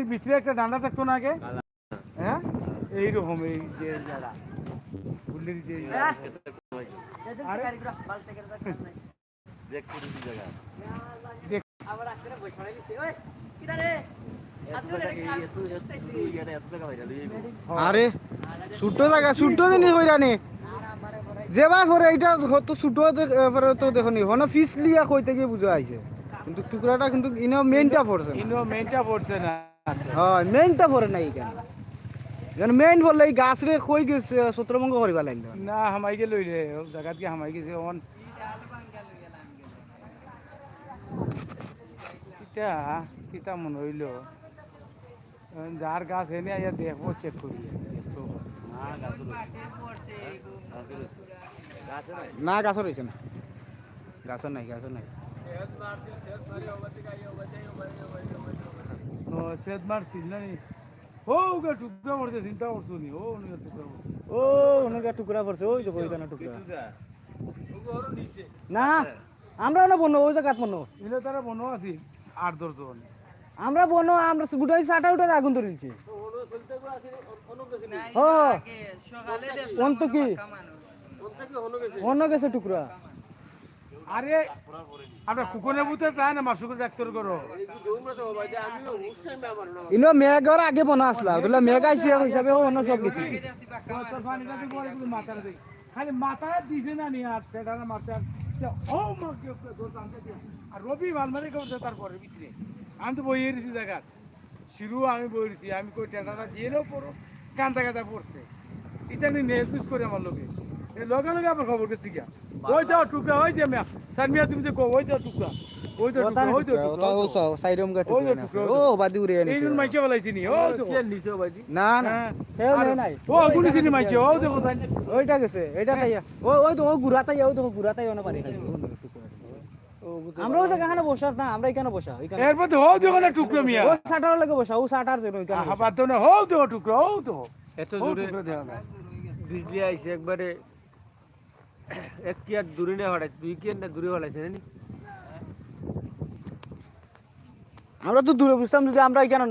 গুল্লির ভিতরে একটা ডান্ডা থাকতো না আগে? হ্যাঁ? এইরকম এই যে আরে। এই- ছোট জায়গা ছোট জিনিস হইরানি। পরে এইটা তো ছোট তো দেখনি হন ফিস লিয়া কইতে গিয়ে বুঝা আইছে কিন্তু টুকরাটা কিন্তু ইনো মেনটা পড়ছে। ইনো মেইনটা পড়ছে না। হয় মেইনটা পড়ে নাই কেন? মেইন বললে এই গাছ রে কই গেছে সত্রভঙ্গ করিবা লাগল? না হামাইকে লই রে জায়গাত কি হামাই গেছে অন। কিটা কিটা মন হইল? এখন যার গাছ এনে আইয়া দেখব চেক করি। না গাছ রয়েছে না গাছ নাই গাছ নাই। সেদ মারছিল না ও গা টুকরা পড়ছে চিন্তা করছ নি? ও নি টুকরা পড়ছে ও অনেক টুকরা পড়ছে ওই যে কইতানা টুকরা। না আমরা না বনো ওই জায়গাত বনো এলে তারা বনো আছে আট দশজন। আমরা বনো আমরা গুটাই সাটা উঠে আগুন ধরেছি ও সকালে অন্ত কি? অন্য গেছে টুকরা। আরে আমরা কুকুনে বুতে চাই না মাসুকুর ডাক্তার করো। ইনো মেঘর আগে বনা আসলা ওগুলা মেঘ আইছে হিসাবে অন্য সব কিছু। দেখ খালি মাথাটা দিছে না নি আর সেটা মাথা ও। আর রবি ভালমারি করছে তারপরে ভিতরে। আমি তো বইয়ে দিছি জায়গা শিরু আমি বই দিছি আমি কই টেটাটা দিয়ে নেও পড়ো। কান্দা কান্দা পড়ছে এটা নি নেজুস করে আমার লোকে। এই লগে লগে আবার খবর গেছি গিয়া। ওই যাও টুকরা ওই যে মিয়া সারমিয়া তুমি যে কো ওই যাও টুকরা ওই তো টুকরা ওই তো টুকরা ওই তো। সাইরম গা ওই টুকরা ও বাদি উড়ে এই আনিছে জন্য মাইকে বলাইছি নি ও তো না না হ্যাঁ। হেও আর- নেই নাই। ও গুলি চিনি মাইছে ও দেখো ওইটা গেছে এটা তাইয়া ওই ওই তো ও গুড়া তাইয়া ওই তো গুড়া তাইয়া না পারি। খাইছে আমরা ওই এখানে বসার না আমরা এখানে বসা এরপর তো হও দেখো না টুকরো মিয়া। ও সাটার লাগে বসা ও সাটার জন্য ওইখানে বসা। হাবার তো না হও দেখো টুকরো হও তো এত জোরে দেখো না বিজলি আইছে একবারে আর দূরে না দুই কি দূরে হড়াইছে আমরা তো দূরে বুঝতাম যদি আমরা এখানে